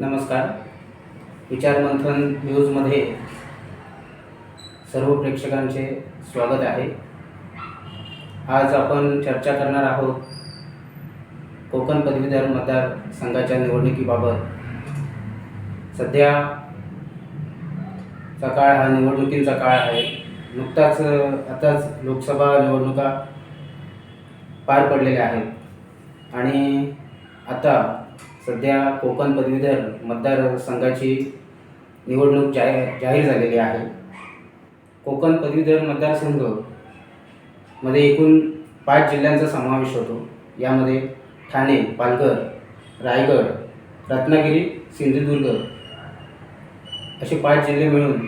नमस्कार. विचार मंथन न्यूजमध्ये सर्व प्रेक्षकांचे स्वागत आहे. आज आपण चर्चा करणार आहोत कोकण पदवीधर मतदारसंघाच्या निवडणुकीबाबत. सध्याचा काळ हा निवडणुकींचा काळ आहे. नुकताच आताच लोकसभा निवडणुका पार पडलेल्या आहेत. आणि आता सध्या कोकण पदवीधर मतदारसंघाची निवडणूक जाहीर जाहीर झालेली आहे. कोकण पदवीधर मतदारसंघमध्ये एकूण पाच जिल्ह्यांचा समावेश होतो. यामध्ये ठाणे पालघर रायगड रत्नागिरी सिंधुदुर्ग असे पाच जिल्हे मिळून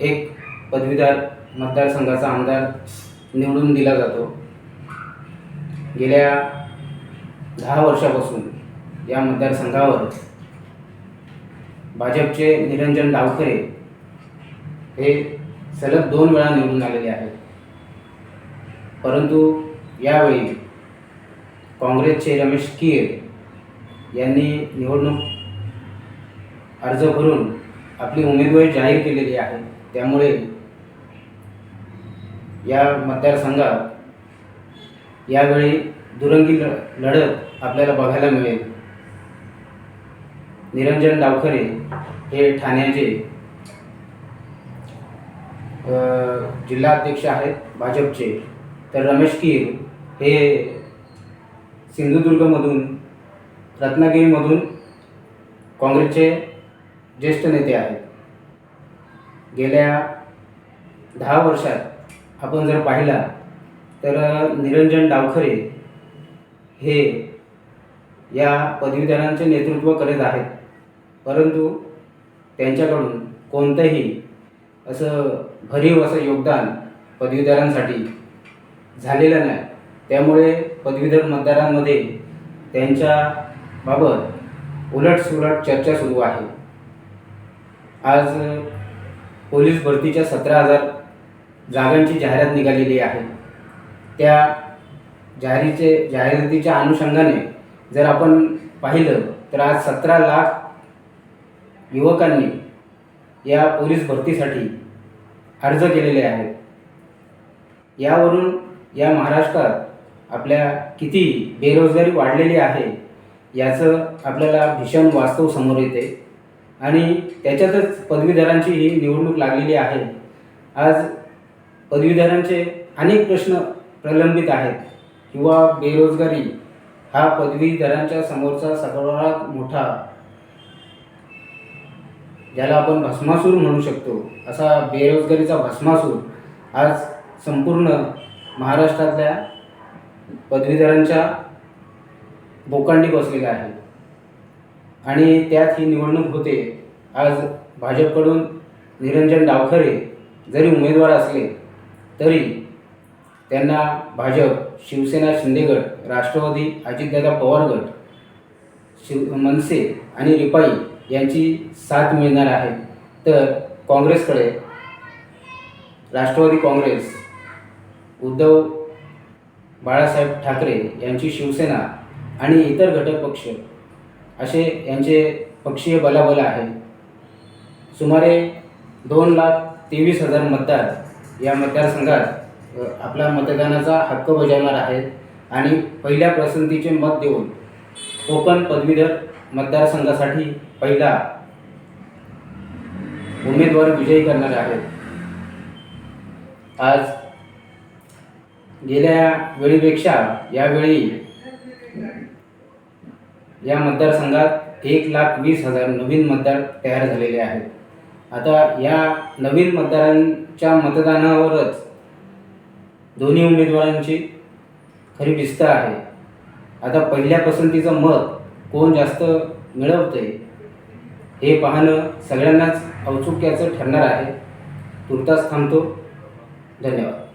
एक पदवीधर मतदारसंघाचा आमदार निवडून दिला जातो. गेल्या दहा वर्षापासून या मतदारसंघावर भाजपचे निरंजन डावखरे हे सलग दोन वेळा निवडून आलेले आहेत. परंतु यावेळी काँग्रेसचे रमेश कीर यांनी निवडणूक अर्ज भरून आपली उमेदवारी जाहीर केलेली आहे. त्यामुळे या मतदारसंघात यावेळी दुरंगी ल लढत आपल्याला बघायला मिळेल. निरंजन डावखरे हे ठाण्याचे जिल्हाध्यक्ष आहेत भाजपचे. तर रमेश कीर हे सिंधुदुर्गमधून रत्नागिरीमधून काँग्रेसचे ज्येष्ठ नेते आहेत. गेल्या दहा वर्षात आपण जर पाहिला तर निरंजन डावखरे हे या पदवीधरांचे नेतृत्व करत आहेत. परंतु त्यांच्याकडून कोणतंही असं भरीव असं योगदान पदवीधरांसाठी झालेलं नाही. त्यामुळे पदवीधर मतदारांमध्ये त्यांच्याबाबत उलटसुलट चर्चा सुरू आहे. आज पोलीस भरतीच्या सतरा हजार जागांची जाहिरात निघालेली आहे. त्या जाहिरीचे जाहिरातीच्या अनुषंगाने जर आपण पाहिलं तर आज सतरा लाख युवकांनी या पोलीस भरतीसाठी अर्ज केलेले आहेत. यावरून या महाराष्ट्रात आपल्या किती बेरोजगारी वाढलेली आहे याचं आपल्याला भीषण वास्तव समोर येते. आणि त्याच्यातच पदवीधरांची ही निवडणूक लागलेली आहे. आज पदवीधरांचे अनेक प्रश्न प्रलंबित आहेत. किंवा बेरोजगारी हा पदवीधरांच्या समोरचा सर्वात मोठा ज्याला आपण भस्मासूर म्हणू शकतो. असा बेरोजगारीचा भस्मासूर आज संपूर्ण महाराष्ट्रातल्या पदवीधरांच्या बोकांडी बसलेला आहे. आणि त्यात ही निवडणूक होते. आज भाजपकडून निरंजन डावखरे जरी उमेदवार असले तरी त्यांना भाजप शिवसेना शिंदेगड राष्ट्रवादी अजितदादा पवार गट शिव मनसे आणि रिपाई यांची साथ मिळणार आहे. तर काँग्रेसकडे राष्ट्रवादी काँग्रेस उद्धव बाळासाहेब ठाकरे यांची शिवसेना आणि इतर घटक पक्ष असे यांचे पक्षीय बलाबल आहे. सुमारे दोन लाख तेवीस हजार मतदार या मतदारसंघात आपला मतदानाचा हक्क बजावणार आहेत आणि पहिल्या पसंतीचे मत देऊन कोकण पदवीधर मतदारसंघासाठी पहिला उमेदवार विजयी करणार आहेत. आज गेल्या वेळीपेक्षा यावेळी या मतदारसंघात एक लाख वीस हजार नवीन मतदार तयार झालेले आहेत. आता या नवीन मतदारांच्या मतदानावरच दोन्ही उमेदवारांची खरी भिस्त आहे. आता पहिल्या पसंतीचं मत कोण जास्त मिळवते हे पाहणं सगळ्यांनाच औत्सुक्याचं ठरणार आहे. तुर्तास थांबतो. धन्यवाद.